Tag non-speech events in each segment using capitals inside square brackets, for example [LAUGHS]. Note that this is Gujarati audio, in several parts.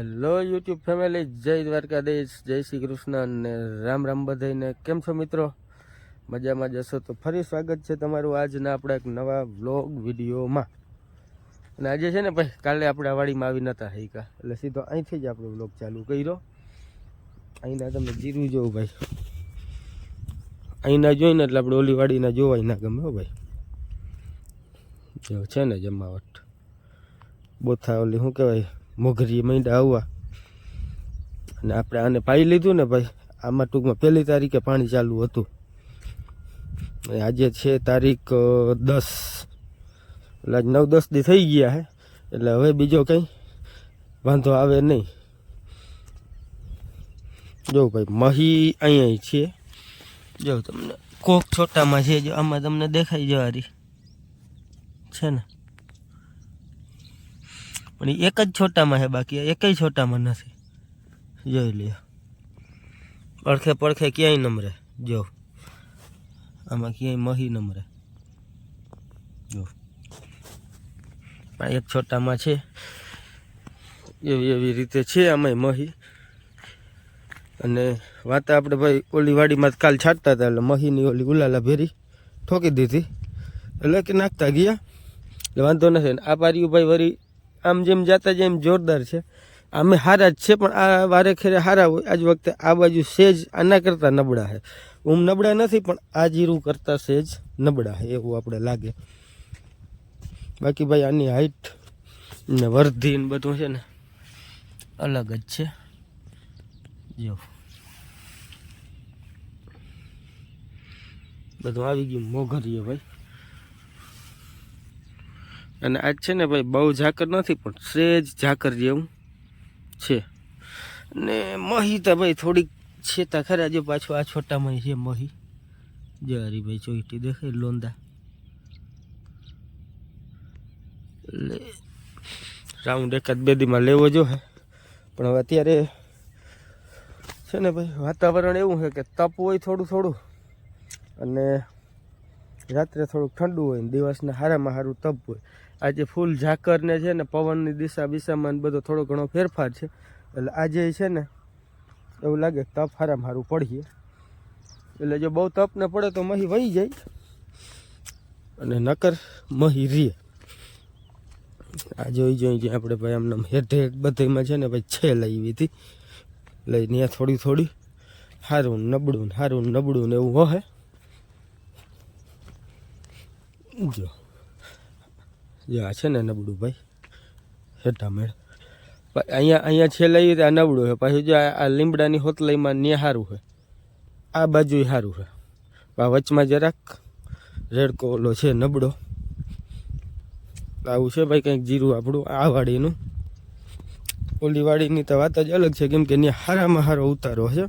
હેલો યુટ્યુબ ફેમિલી જય દ્વારકાધીશ, જય શ્રી કૃષ્ણ અને રામ રામ બધાઈને કેમ છો મિત્રો? મજામાં જશો તો ફરી સ્વાગત છે તમારું આજના આપણા એક નવા વ્લોગ વિડીયોમાં. અને આજે છે ને ભાઈ, કાલે આપણે વાડીમાં આવી નતા હૈકા એટલે સીધો અહીંથી જ આપણો વ્લોગ ચાલુ કર્યો. અહીંના તમે જીરું જોવું ભાઈ. અહીંના જોઈને એટલે આપણે ઓલી વાડીના જોવાય ના ગમે હો ભાઈ. છે ને જમાવટ. બોથા ઓલી શું કહેવાય? મોઘરી મહિના આવવા. અને આપણે આને પાઈ લીધું ને ભાઈ, આમાં ટૂંકમાં પહેલી તારીખે પાણી ચાલુ હતું. આજે છે તારીખ દસ. એટલે આજ નવ, દસ દી થઈ ગયા હે. એટલે હવે બીજો કંઈ વાંધો આવે નહીં. જો ભાઈ, મહી અહીંયા છે. જો તમને કોક છોટામાં છે, જો આમાં તમને દેખાઈ જવારી છે ને? પણ એક જ છોટામાં છે બાકી એકય છોટામાં નથી. જોઈ લ્યો. પડખે પડખે ક્યાંય નમરે? જો. આમાં ક્યાંય મહી નમરે? જો. એક છોટામાં છે. એવી એવી રીતે છે આમાંય મહી. અને વાત આપણે ભાઈ ઓલી વાડીમાં કાલ છાંટતા હતા એટલે મહીની ઓલી ગુલાલા ભેરી ઠોકી દીધી. એટલે કે નાખતા ગયા. એટલે વાંધો નથી. આ પાર્યું ભાઈ વળી આમ જેમ જાતા જેમ જોરદાર છે. આમે હારા જ છે, પણ આ વારે ખેરે હારા હોય. આજ વખતે આ બાજુ સેજ આના કરતાં નબળા છે. ઊમ નબળા નથી, પણ આ જીરું કરતાં સેજ નબળા છે, એવું આપણે લાગે. બાકી ભાઈ આની હાઈટ ને વર્ધી ને બધું છે ને અલગ જ છે. જો. બધું આવી ગયું મોઘરીએ ભાઈ. અને આજ છે ને ભાઈ, બહુ ઝાકર નથી, પણ સહેજ ઝાકર જેવું છે. ને મહી તો ભાઈ થોડીક છે તા ખરા જો પાછું આ છોટામાં છે મહી. જો હરીભાઈ ચોઈટી દેખાય લોંદા. એટલે રાઉન્ડ એકાદ બે દીમાં લેવો જો હે. પણ હવે અત્યારે છે ને ભાઈ, વાતાવરણ એવું છે કે તપ હોય થોડું થોડું. અને રાત્રે થોડુંક ઠંડુ હોય ને દિવસને હારામાં સારું તપ હોય. આજે ફૂલ ઝાકરને છે ને પવનની દિશા બિશામાં ને બધો થોડો ઘણો ફેરફાર છે. એટલે આજે છે ને, એવું લાગે તપ હારામાં સારું પડીએ. એટલે જો બહુ તપ ને પડે તો મહી વહી જાય. અને નકર મહી રીએ આ જોઈ જોઈ આપણે ભાઈ આમને હેઠે બધામાં છે ને ભાઈ છે લાવી હતી. લઈને ત્યાં થોડી થોડી સારું નબળું સારું નબળું ને એવું હોય જો. જો આ છે ને નબળું ભાઈ. હેઠા મેળ. અહીંયા અહીંયા છે લઈ આ નબળું છે. પાછું જો આ લીમડાની હોતલાઈમાં ને સારું છે. આ બાજુ સારું છે. આ વચમાં જરાક રેડકો ઓલો છે, નબળો. આવું છે ભાઈ કંઈક જીરું આપણું, આ વાડીનું. ઓલી વાડીની તો વાત જ અલગ છે, કેમ કે ત્યાં હારામાં હારો ઉતારો છે.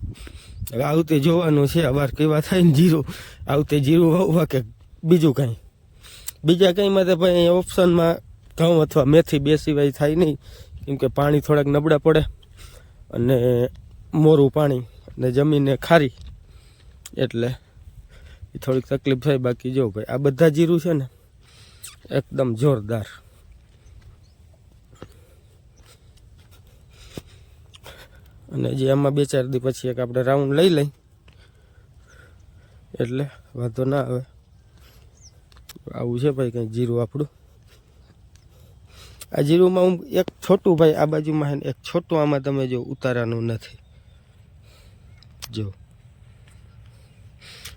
હવે આવતે જોવાનું છે અવાર કેવા થાય ને જીરું. આવતે જીરું વાવવા કે બીજું કાંઈ. બીજા કંઈમાં તો ભાઈ ઓપ્શનમાં ઘઉં અથવા મેથી બે સિવાય થાય નહીં. કેમ કે પાણી થોડાક નબળા પડે અને મોરું પાણી અને જમીનને ખારી. એટલે એ થોડીક તકલીફ થાય, બાકી જો ભાઈ આ બધા જીરું છે ને, એકદમ જોરદાર. અને જે આમાં બે ચાર દી પછી એક આપણે રાઉન્ડ લઈ લઈ. એટલે વાંધો ના આવે. આવું છે ભાઈ કંઈ જીરું આપણું. આ જીરુંમાં હું એક છોટું ભાઈ, આ બાજુમાં એક છોટું, આમાં તમે જો ઉતારાનું નથી. જો.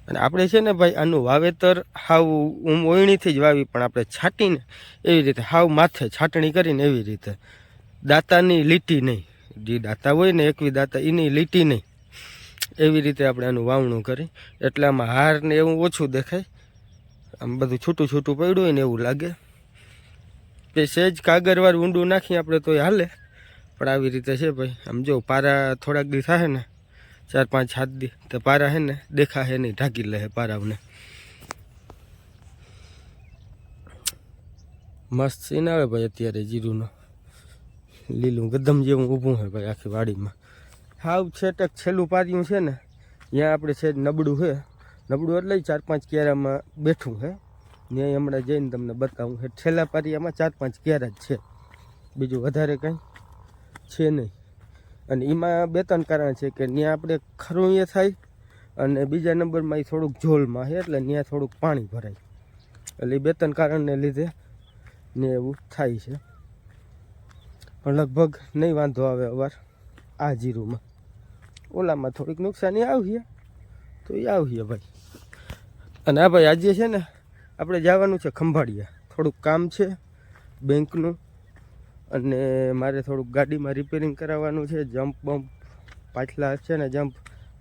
અને આપણે છે ને ભાઈ, આનું વાવેતર હાવ હું ઓયણીથી જ વાવી, પણ આપણે છાંટીને એવી રીતે હાવ માથે છાટણી કરીને એવી રીતે. દાંતાની લીટી નહીં. જે દાંતા હોય ને એકવી દાંતા, એની લીટી નહીં. એવી રીતે આપણે આનું વાવણું કરી. એટલે આમાં હાર ને એવું ઓછું દેખાય. આમ બધું છૂટું છૂટું પડ્યું હોય ને એવું લાગે. તે સહેજ કાગરવાર ઊંડું નાખીએ આપણે તોય હાલે. પણ આવી રીતે છે ભાઈ. આમ જો પારા થોડાક દી થાય ને, ચાર પાંચ હાથ દી, તો પારા હે ને દેખા નહીં, ઢાંકી લે પારાઓને. મસ્ત સીન આવે ભાઈ અત્યારે જીરુંનો. લીલું ગદમ જેવું ઊભું છે ભાઈ આખી વાડીમાં. હાવ છેટક છેલ્લું પાર્યું છે ને, ત્યાં આપણે છે નબળું છે નબળું એટલે ચાર પાંચ કેરામાં બેઠું હે. ને હમણાં જઈને તમને બતાવું હે. છેલ્લા પારિયામાં ચાર પાંચ કેરા જ છે. બીજું વધારે કંઈ છે નહીં. અને એમાં બે ત્રણ કારણ છે કે ત્યાં આપણે ખરું એ થાય અને બીજા નંબરમાં એ થોડુંક ઝોલમાં છે એટલે ત્યાં થોડુંક પાણી ભરાય. એટલે એ બે ત્રણ કારણને લીધે ને એવું થાય છે. પણ લગભગ નહીં વાંધો આવે અવાર આ જીરુમાં. ઓલામાં થોડીક નુકસાની આવીએ તો એ આવીએ ભાઈ. અને આ ભાઈ આજે છે ને આપણે જવાનું છે ખંભાળિયા. થોડુંક કામ છે બેંકનું અને મારે થોડુંક ગાડીમાં રિપેરિંગ કરાવવાનું છે. જમ્પ બમ્પ પાછલા છે ને જમ્પ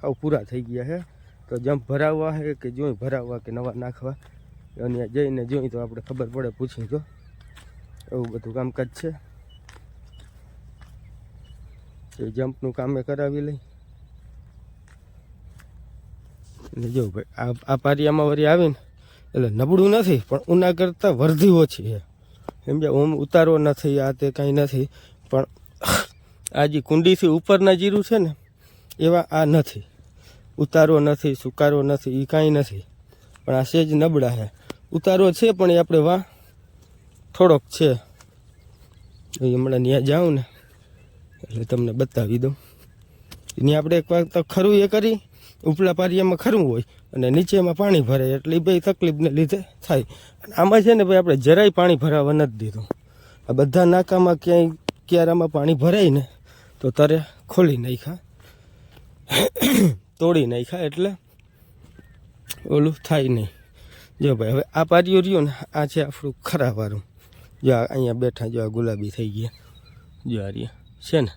આવું પૂરા થઈ ગયા છે. તો જમ્પ ભરાવવા છે કે જોઈ ભરાવવા કે નવા નાખવા? અને જઈને જોઈ તો આપણે ખબર પડે, પૂછી તો એવું બધું કામકાજ છે. જમ્પનું કામ કરાવી લઈ અને જો ભાઈ, આ આ પારિયામાં વળી આવીને, એટલે નબળું નથી, પણ ઉના કરતાં વર્ધી ઓછી છે. સમજે ઓમ ઉતારો નથી, આ તે કાંઈ નથી, પણ આ જે કુંડીથી ઉપરના જીરું છે ને, એવા આ નથી. ઉતારો નથી સુકારો નથી એ કાંઈ નથી. પણ આ સેજ નબળા છે. ઉતારો છે, પણ એ આપણે વાહ થોડોક છે. હમણાં ત્યાં જાઉં ને, એટલે તમને બતાવી દઉં. ત્યાં આપણે એક વાર તો ખરું એ કરી ઉપલા પારિયામાં ખરું હોય અને નીચેમાં પાણી ભરાય એટલે ભાઈ તકલીફને લીધે થાય. અને આમાં છે ને ભાઈ આપણે જરાય પાણી ભરાવા નથી દીધું. આ બધા નાકામાં ક્યાંય ક્યારામાં પાણી ભરાય ને તો તારે ખોલી નાખ્યા. તોડી નાખ્યા એટલે ઓલું થાય નહીં. જો ભાઈ, હવે આ પારિયું રહ્યું ને, આ છે આપણું ખરાવાળું જો અહીંયા બેઠા જો આ ગુલાબી થઈ ગયા. જો આ રહ્યા. છે ને?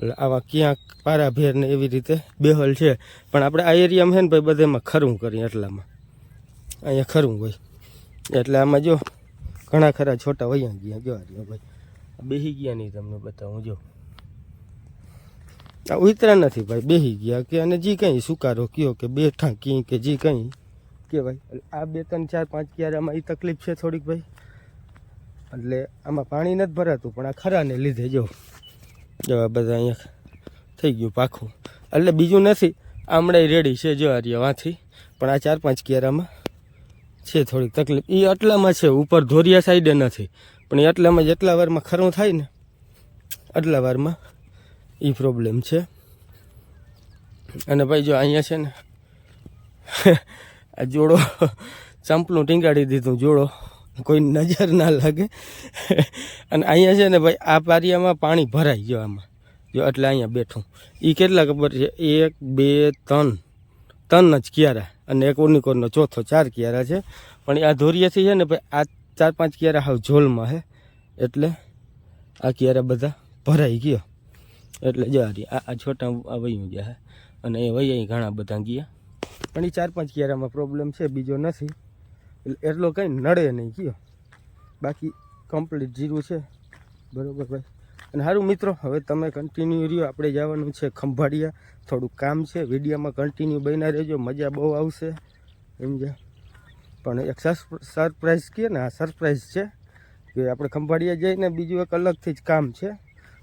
એટલે આવા ક્યાંક પારા ભેર ને એવી રીતે બેહલ છે. પણ આપણે આ એરિયામાં છે ને ભાઈ બધામાં ખરું કરીએ એટલામાં. અહીંયા ખરું હોય. એટલે આમાં જો ઘણા ખરા છોટા વૈયા ગયા. જો આ ભાઈ. બેહી ગયા નહીં તમને બતાવું, જો. આ ઉતરા નથી ભાઈ બેસી ગયા કે અને જી કંઈ સુકારો કયો કે બેઠા કી કે જી કંઈ કહેવાય. એટલે આ બે ત્રણ ચાર પાંચ ક્યારામાં એ તકલીફ છે થોડીક ભાઈ. એટલે આમાં પાણી નથી ભરાતું, પણ આ ખરાને લીધે જો. જો બધા અહીંયા થઈ ગયું પાખું એટલે બીજું નથી, આમળાઈ રેડી છે જો આ રહ્યા વાંથી. પણ આ ચાર પાંચ કેરામાં છે થોડીક તકલીફ. એ આટલામાં છે, ઉપર ધોરિયા સાઈડે નથી. પણ એ આટલામાં જેટલા વારમાં ખરું થાય ને, આટલા વારમાં એ પ્રોબ્લેમ છે. અને ભાઈ જો અહીંયા છે ને, [LAUGHS] આ જોડો, [LAUGHS] ચંપલું ટીંગાડી દીધું જોડો. કોઈ નજર ના લાગે. અને અહીંયા છે ને ભાઈ, આ પારિયામાં પાણી ભરાઈ ગયો આમાં. જો એટલે અહીંયા બેઠું. એ કેટલા ખબર છે? એક, બે, ત્રણ. ત્રણ જ કિયારા. અને એક ઓનિકોરનો ચોથો, ચાર કિયારા છે. પણ આ ધોરિયાથી છે ને ભાઈ, આ ચાર, પાંચ કિયારા હાવ ઝોલમાં છે એટલે આ કિયારા બધા ભરાઈ ગયો. એટલે જો આ આ છોટા આ વયું ગયા અને એ વૈયા ઘણા બધા ગયા. પણ એ ચાર, પાંચ કિયારામાં પ્રોબ્લેમ છે, બીજો નથી. એટલે એટલો કંઈ નડે નહીં, કયો. બાકી કમ્પ્લીટ જીરું છે. બરોબર ભાઈ. અને સારું મિત્રો, હવે તમે કન્ટિન્યુ રહ્યો. આપણે જવાનું છે ખંભાળિયા. થોડુંક કામ છે. વિડીયોમાં કન્ટિન્યુ બન્યા રહેજો. મજા બહુ આવશે. સમજ્યા પણ એક સરપ્રાઈઝ કહે ને, આ સરપ્રાઈઝ છે કે આપણે ખંભાળિયા જઈને બીજું એક અલગથી જ કામ છે.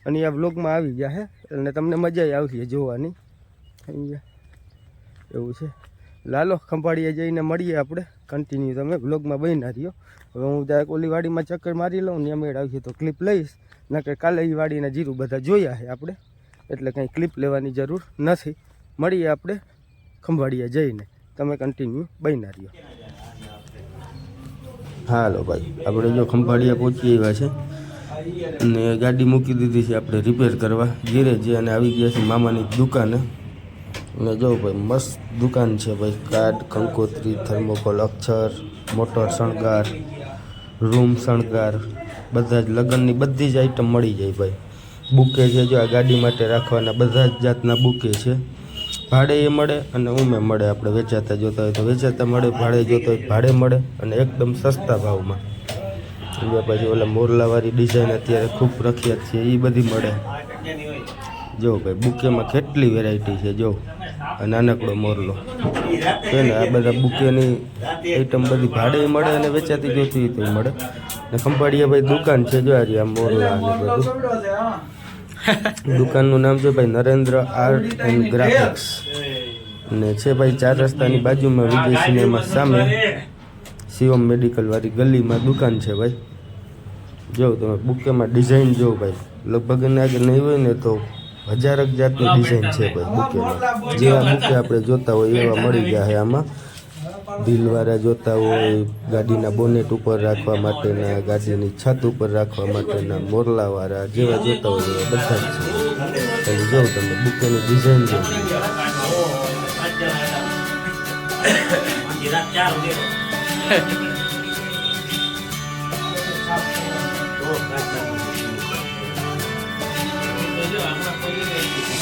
અને આ વ્લોગમાં આવી ગયા હે. અને તમને મજા આવશે જોવાની. સમજ્યા એવું છે. લાલો, ખંભાળિયા જઈને મળીએ આપણે. કન્ટિન્યુ તમે વ્લોગમાં બન્યા રહ્યો. હવે હું જરાક ઓલી વાડીમાં ચક્કર મારી લઉં ને મેળ આવશે તો ક્લિપ લઈશ. નકર કાલે એ વાડીના જીરું બધા જોયા છે આપણે. એટલે કંઈ ક્લિપ લેવાની જરૂર નથી. મળીએ આપણે ખંભાળીએ જઈને. તમે કન્ટિન્યુ બન્યા રહ્યો. હાલો ભાઈ, આપણે જો ખંભાળિયા પહોંચી આવ્યા છે. અને ગાડી મૂકી દીધી છે આપણે રિપેર કરવા. ઘેરે જે અને આવી ગયા છે મામાની દુકાને. અને જોઉં ભાઈ, મસ્ત દુકાન છે ભાઈ. કાર્ડ કંકોત્રી, થર્મોકોલ, અક્ષર, મોટર શણગાર, રૂમ શણગાર, બધા જ લગ્નની બધી જ આઈટમ મળી જાય ભાઈ. બુકે છે જો આ ગાડી માટે રાખવાના બધા જ જાતના બુકે છે. ભાડે એ મળે અને ઉમે મળે. આપણે વેચાતા જોતા હોય તો વેચાતા મળે, ભાડે જોતા હોય ભાડે મળે અને એકદમ સસ્તા ભાવમાં. એટલે પછી ઓલા મોરલાવાળી ડિઝાઇન અત્યારે ખૂબ પ્રખ્યાત છે એ બધી મળે. જો ભાઈ, બુકેમાં કેટલી વેરાયટી છે, જો. નાનકડો મોરલો. છે ને આ બધા બુકેની આઈટમ બધી ભાડે મળે અને વેચાતી જોતી હોય મળે. ને ખંભાળિયા ભાઈ દુકાન છે જો આજે આ મોરલા ને બધું. દુકાનનું નામ છે ભાઈ નરેન્દ્ર આર્ટ એન્ડ ગ્રાફિક્સ. ને છે ભાઈ ચાર રસ્તાની બાજુમાં વિજય સિનેમા સામે. શિવમ મેડિકલ વાળી ગલીમાં દુકાન છે ભાઈ. જો તમે બુકેમાં ડિઝાઇન જો ભાઈ. લગભગ એને આગળ નહીં હોય ને તો હજારક જાતની ડિઝાઇન છે ભાઈ બુકેમાં જેવા બુકે આપણે જોતા હોય એવા મળી જાય આમાં દિલવાળા જોતા હોય ગાડીના બોનેટ ઉપર રાખવા માટેના ગાડીની છત ઉપર રાખવા માટેના મોરલાવાળા જેવા જોતા હોય એવા બધા જ છે તમે જોઉં તમે બુકેની ડિઝાઇન જો Lama pun.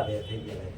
ખરાબ થઈ ગયા